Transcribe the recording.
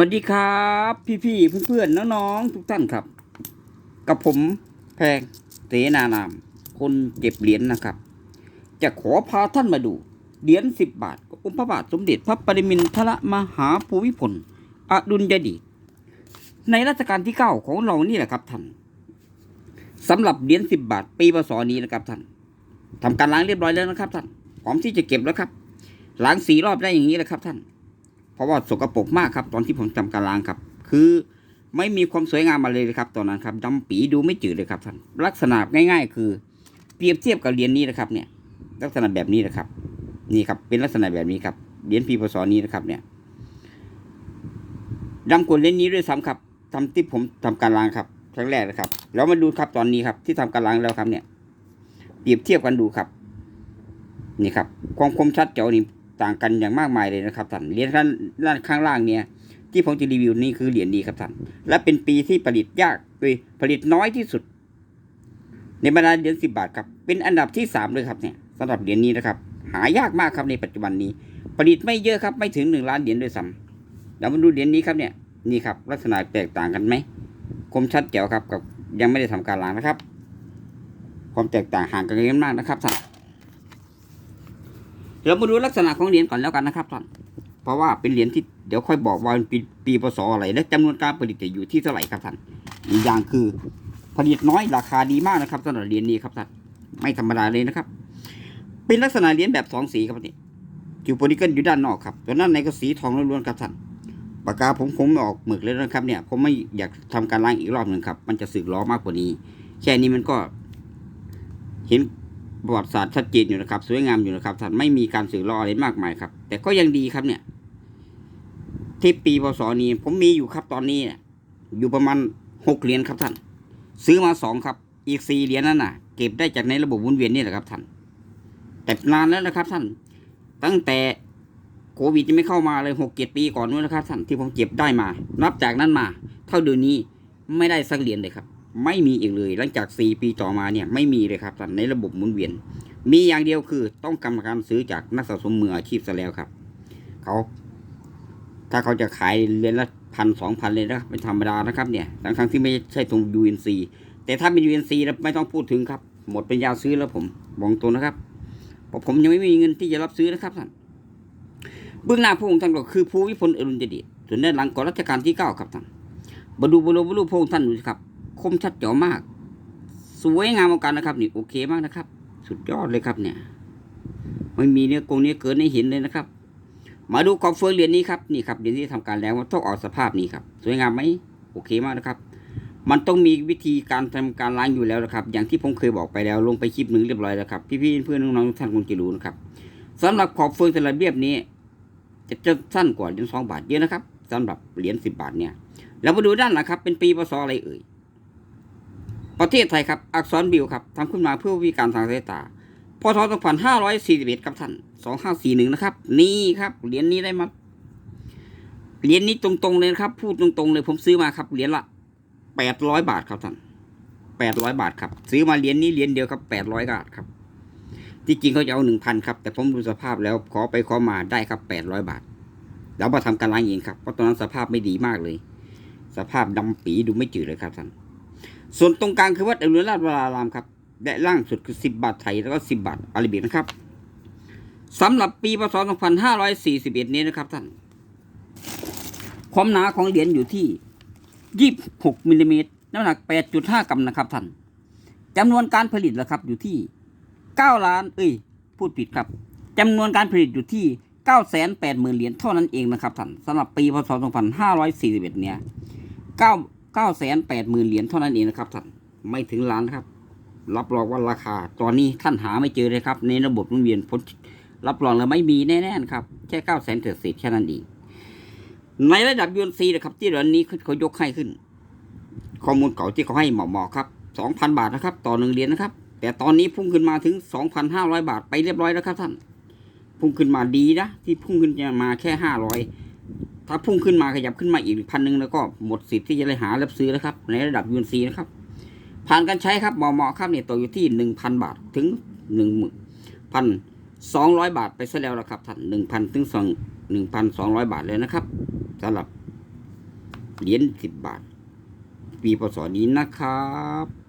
วัสดีครับ พี่ๆเพื่อนๆน้องๆทุกท่านครับ กับผมแพงเสนานาม คนเก็บเหรียญนะครับ จะขอพาท่านมาดูเหรียญสิบบาทองค์พระบาทสมเด็จพระปรมินทรมหาภูมิพลอดุลยเดชในรัชกาลที่เก้าของเรานี่แหละครับท่านสำหรับเหรียญสิบบาทปีพศนี้นะครับท่านทำการล้างเรียบร้อยแล้วนะครับท่านพร้อมที่จะเก็บแล้วครับล้างสีรอบได้อย่างนี้แหละครับท่าน เพราะว่าสกปรกมากครับ ตอนที่ผมทำการล้างครับ คือไม่มีความสวยงามมาเลยครับ ตอนนั้นครับดำปีดูไม่จืดเลยครับท่านลักษณะง่าย ๆ คือ เปรียบเทียบกับเหรียญนี้นะครับ เนี่ย ลักษณะแบบนี้นะครับ นี่ครับ เป็นลักษณะแบบนี้ครับเหรียญปีพศนี้นะครับ เนี่ยดำกว่าเหรียญนี้ด้วยซ้ำครับทำที่ผมทำการล้างครับครั้งแรกนะครับ แล้วมาดูครับตอนนี้ครับ ที่ทำการล้างแล้วครับ เนี่ย เปรียบเทียบกันดูครับ นี่ครับ ความคมชัดเจ๋วนี่ ต่างกันอย่างมากมายเลยนะครับท่านเหรียญข้างด้านข้างล่างเนี่ยที่ผมจะรีวิวนี่คือเหรียญดีครับท่านและเป็นปีที่ผลิตยากโดยผลิตน้อยที่สุด ในบรรดาเหรียญสิบบาทครับเป็นอันดับที่สามเลยครับเนี่ยสำหรับเหรียญนี้นะครับ หายากมากครับในปัจจุบันนี้ ผลิตไม่เยอะครับไม่ถึงหนึ่งล้านเหรียญด้วยซ้ำเดี๋ยวมาดูเหรียญนี้ครับเนี่ยนี่ครับลักษณะแตกต่างกันไหมคมชัดแจ๋วครับกับยังไม่ได้ทำการล้างนะครับ ความแตกต่างห่างกันเยอะมากนะครับท่าน เดี๋ยวมาดูลักษณะของเหรียญก่อนแล้วกันนะครับท่าน เพราะว่าเป็นเหรียญที่เดี๋ยวค่อยบอกว่าป็นปีปีพศอะไรและจำนวนการผลิตจะอยู่ที่เท่าไหร่ครับท่านอีกอย่างคือผลิตน้อยราคาดีมากนะครับสำหรับเหรียญนี้ครับท่านไม่ธรรมดาเลยนะครับ เป็นลักษณะเหรียญแบบสองสีครับนี่อยู่โพลิเกิลอยู่ด้านนอกครับตัวนั้นในก็สีทองล้วนๆครับท่านปากกาผมคงไม่ออกหมึกเลยนะครับ เนี่ยผมไม่อยากทำการล้างอีกรอบหนึ่งครับ มันจะสึกล้อมากกว่านี้ แค่นี้มันก็ เห็น ประวัติศาสตร์ชัดเจนอยู่นะครับ สวยงามอยู่นะครับท่านไม่มีการสื่อล้ออะไรมากมายครับ แต่ก็ยังดีครับเนี่ยที่ปีพศนี้ผมมีอยู่ครับตอนนี้เนี่ยอยู่ประมาณหกเหรียญครับท่าน ซื้อมาสองครับ อีกสี่เหรียญนั่นน่ะ เก็บได้จากในระบบหมุนเวียนนี่แหละครับท่าน แต่นานแล้วนะครับท่าน ตั้งแต่โควิดยังไม่เข้ามาเลยหกเจ็ดปีก่อนนู้นนะครับท่านที่ผมเก็บได้มา นับจากนั้นมา เท่าเดือนนี้ไม่ได้สักเหรียญเลยครับ ไม่มีอีกเลย หลังจากสี่ปีต่อมาเนี่ยไม่มีเลยครับในระบบหมุนเวียน มีอย่างเดียวคือต้องกรรมการซื้อจากนักสะสมมืออาชีพซะแล้วครับเขาถ้าเขาจะขายเรียญละพันสองพันเลยนะเป็นธรรมดานะครับเนี่ยทั้งทั้งที่ไม่ใช่ตรง UNC แต่ถ้าเป็น UNC แล้วไม่ต้องพูดถึงครับ หมดเป็นยาซื้อแล้วผมบอกตัวนะครับเพราะผมยังไม่มีเงินที่จะรับซื้อนะครับท่านเบื้องหน้าพระองค์ท่านก็คือภูมิพลอดุลยเดชส่วนด้านหลังก่อนรัชกาลที่เก้าครับท่านบดูบดูบดูพระองค์ท่านดูสิครับ คมชัดเจ๋อมาก สวยงามเหมือนกันนะครับ นี่โอเคมากนะครับ สุดยอดเลยครับเนี่ย ไม่มีเนื้อกงเนื้อเกินให้เห็นเลยนะครับ มาดูกอบเฟืองเหรียญนี้ครับนี่ครับเหรียญที่ทำการแล้วต้องออกสภาพนี้ครับ สวยงามไหมโอเคมากนะครับ มันต้องมีวิธีการทำการล้างอยู่แล้วนะครับ อย่างที่ผมเคยบอกไปแล้ว ลงไปคลิปหนึ่งเรียบร้อยแล้วครับพี่ๆเพื่อนๆน้องๆทุกท่านคงจะรู้นะครับสำหรับขอบเฟืองแต่ละเรียบนี้จะจะสั้นกว่าเหรียญสองบาทเยอะนะครับสำหรับเหรียญสิบบาทเนี่ยเรามาดูด้านหลังครับ เป็นปีพศอะไรเอ่ย ประเทศไทยครับอักษรบิวครับทำขึ้นมาเพื่อวิการทางสายตาพศ2541ครับท่าน2541นะครับ นี่ครับเหรียญนี้ได้มาเหรียญนี้ตรงๆเลยครับ พูดตรงๆเลยผมซื้อมาครับเหรียญละ800บาทครับท่าน800บาทครับ ซื้อมาเหรียญนี้เหรียญเดียวครับ800บาทครับที่จริงเขาจะเอา1,000ครับ แต่ผมดูสภาพแล้วขอไปขอมาได้ครับ800บาท แล้วมาทำการล้างเองครับเพราะตอนนั้นสภาพไม่ดีมากเลย สภาพดำปีดูไม่จืดเลยครับท่าน ส่วนตรงกลางคือวัดอรุณราชวรารามครับและล่างสุดคือ 10 บาทไทยแล้วก็ 10 บาทอาราบิกนะครับสำหรับปีพศ 2541 นี้นะครับท่าน ความหนาของเหรียญอยู่ที่ 26มิลลิเมตรน้ำหนัก 8.5 กรัมนะครับท่านจำนวนการผลิตนะครับอยู่ที่ 9 ล้าน เอ้ย พูดผิดครับจำนวนการผลิตอยู่ที่ 980,000 เหรียญเท่านั้นเองนะครับท่านสำหรับปีพศ 2541 เนี่ย 9 980,000เหรียญเท่านั้นเองนะครับท่านไม่ถึงล้านนะครับ รับรองว่าราคา ตอนนี้ท่านหาไม่เจอเลยครับ ในระบบมุนเวียนผลรับรองเลยไม่มีแน่ๆนะครับแค่เก้าแสนเศษแค่นั้นเองในระดับยูนซีนะครับ ที่เดือนนี้เขายกให้ขึ้น ข้อมูลเก่าที่เขาให้เหมาะๆครับสองพันบาทนะครับ ต่อหนึ่งเหรียญนะครับ แต่ตอนนี้พุ่งขึ้นมาถึงสองพันห้าร้อยบาทไปเรียบร้อยแล้วครับท่าน พุ่งขึ้นมาดีนะที่พุ่งขึ้นมาแค่ห้าร้อย ถ้าพุ่งขึ้นมาขยับขึ้นมาอีกพันหนึ่งแล้วก็หมดสิทธิ์ที่จะเลยหารับซื้อแล้วครับ ในระดับยูนซีนะครับ ผ่านการใช้ครับเหมาะๆครับเนี่ยตัวอยู่ที่หนึ่งพันบาทถึงหนึ่งพันสองร้อยบาทไปซะแล้วละครับท่านหนึ่งพันถึงสองหนึ่งพันสองร้อยบาทเลยนะครับสำหรับเหรียญสิบบาท ปีพศนี้นะครับ